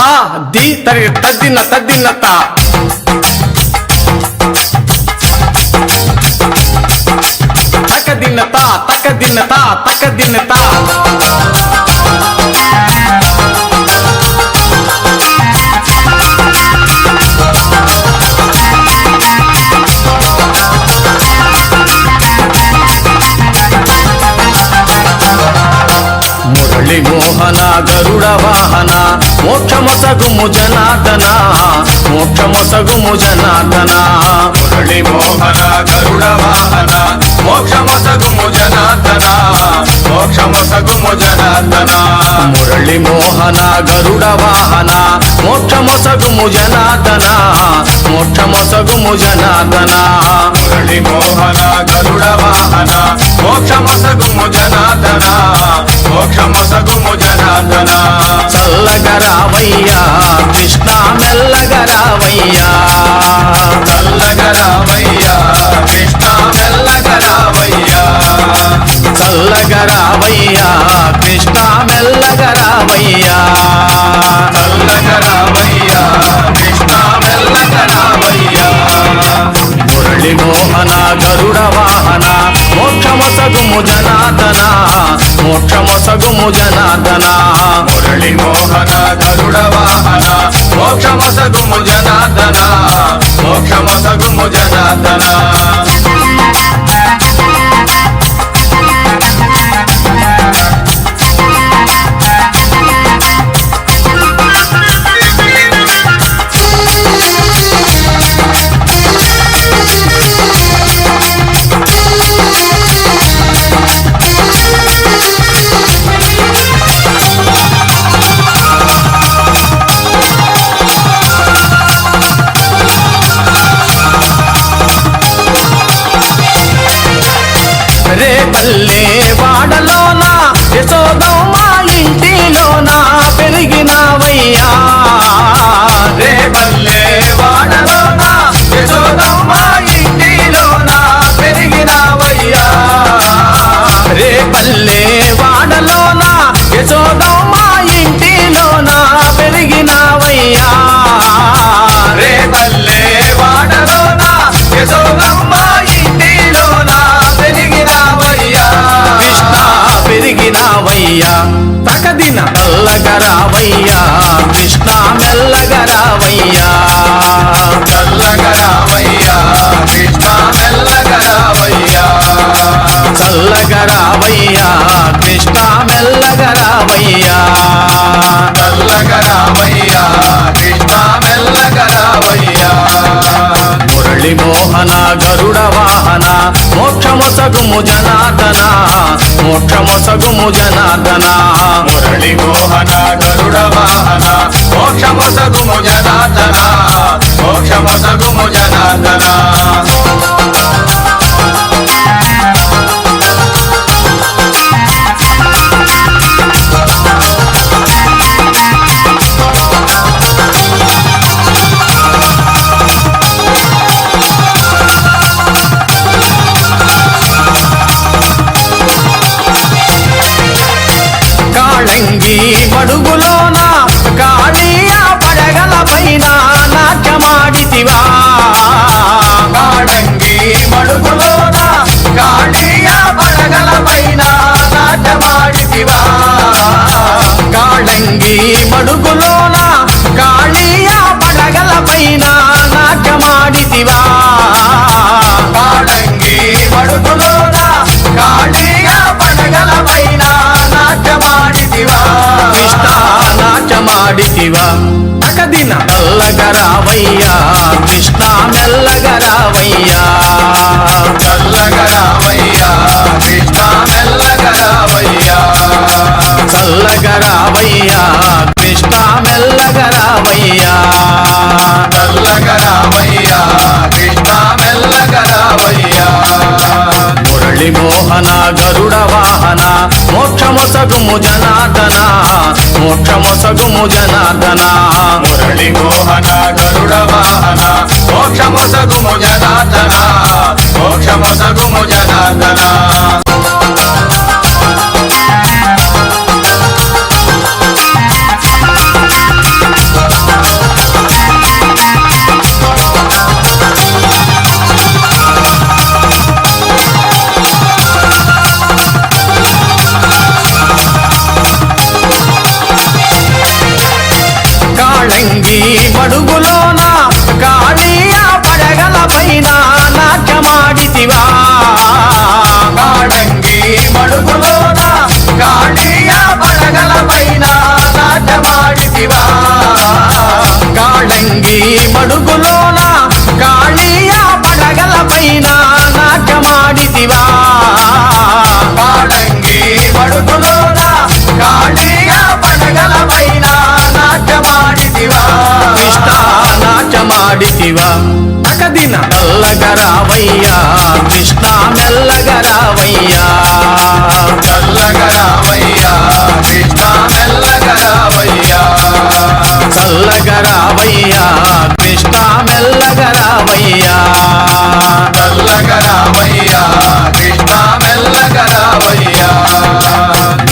తా ది తరి తద్దిన తద్దిన తా తక దిన తా తక దిన తా తక దిన తా. మోహన గరుడ వాహన మోక్షమొసగుము జనార్దన మోక్షమొసగుము జనార్దన. మురళి మోహన గరుడ వాహన మోక్షమసగుము జనార్దన మోక్షమసగుము జనార్దన. మురళి మోహన గరుడ వాహన మోక్షమొసగుము జనార్దన మోక్షమొసగుము జనార్దన. మురళి మోహన గరుడ వాహన మోక్షమసగుము జనార్దన మోక్షమసగుము జనార్దన. చల్లగరావయ్యా కృష్ణ మెల్లగరావయ్యా చల్లగరావయ్యా కృష్ణ మెల్లగరావయ్యా చల్లగరావయ్యా కృష్ణ మెల్లగరావయ్యా మురళి మోహన గరుడ వాహన. మోక్షమొసగుము జనార్దన మోక్షమొసగుము జనార్దన. మురళి మోహన గరుడ వాహన. మోక్షమసగుము జనార్దన మోక్షమసగుము జనార్దన. சொல்லே తకదిన తల్లగరావయ్యా కృష్ణ మెల్లగరావయ్యా చల్లగరావయ్యా కృష్ణ మెల్లగరావయ్యా చల్లగరావయ్యా కృష్ణ మెల్లగరావయ్యా చల్లగరావయ్యా కృష్ణ మెల్లగరావయ్యా మురళి మోహన గరుడ వాహన మోక్షమొసగుము జనార్దన మోక్షమొసగుము జనార్దన. మురళి మోహన గరుడ వాహన మోక్షమొసగుము జనార్దన. కాళంగి మడుగులోన నాట్యమాడితివా తకదిన నల్లగరావయ్యా కృష్ణ మెల్లగరావయ్యా చల్లగరావయ్యా కృష్ణ మెల్లగరావయ్యా చల్లగరావయ్యా వాహన గరుడ వాహన మోక్షమొసగుము జనార్దన మోక్షమొసగుము జనార్దన. మురళి మోహన గరుడ వాహన మోక్షమొసగుము జనార్దన. కాళంగి మడుగులోన కాళీయ పడగల పైన నాట్యమాడితివా. కాళంగి మడుగులోన కాళీయ పడగల పైన నాట్యమాడితివా. కాళంగి మడుగులోన వాడికివా అకదిన. కల్లగరావయ్యా కృష్ణ మెల్లగరావయ్యా కల్లగరావయ్యా కృష్ణ మెల్లగరావయ్యా చల్లగరావయ్యా కృష్ణ మెల్లగరావయ్యా